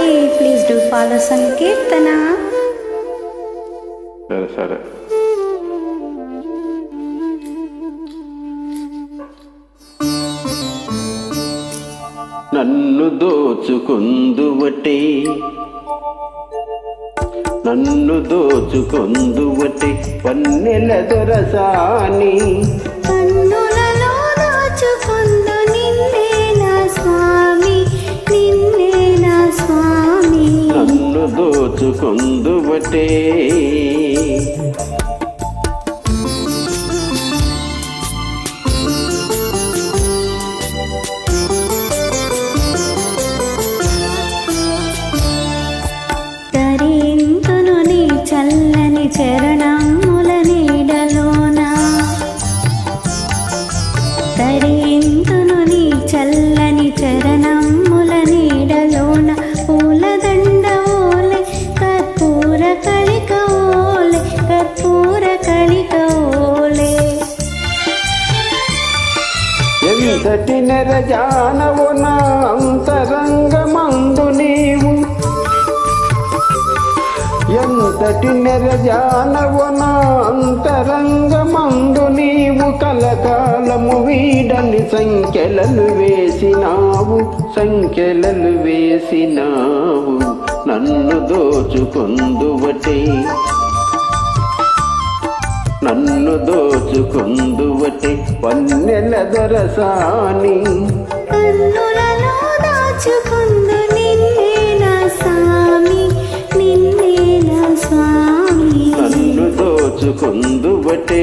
Hi please do follow సంకీర్తన సరే సరే. నన్ను దోచుకుందువటే. నన్ను దోచుకుందువటే. పన్నెల దొరసాని. దోచుకుందువటే. తరింతును చల్లని చరణం. ఎంతటి నెరజానవు నా అంతరంగమందు నీవు. ఎంతటి నెరజానవు నా అంతరంగమందు నీవు. కలకాలము వీడని సంఖ్యలను వేసినావు సంఖ్యలను వేసినావు. నన్ను దోచుకుందువటే. నన్ను దోచుకుందువటే పన్నెల దొరసాని. నన్ను దోచుకుందువటే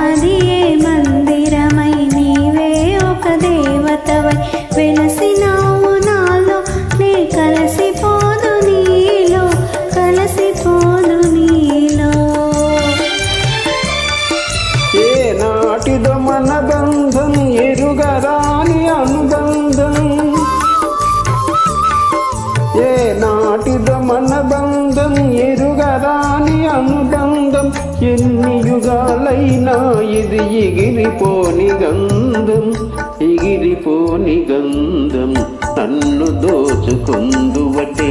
మన బంధం ఎరుగరాని అనుబంధం ఎన్ని యుగాలైనా ఇది ఎగిరిపోని గంధం ఎగిరిపోని గంధం నన్ను దోచుకుందువటే.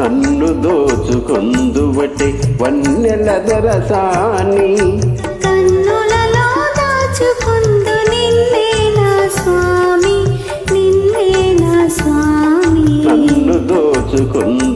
నన్ను దోచుకుందువటే వన్నెల దొరసాని cũng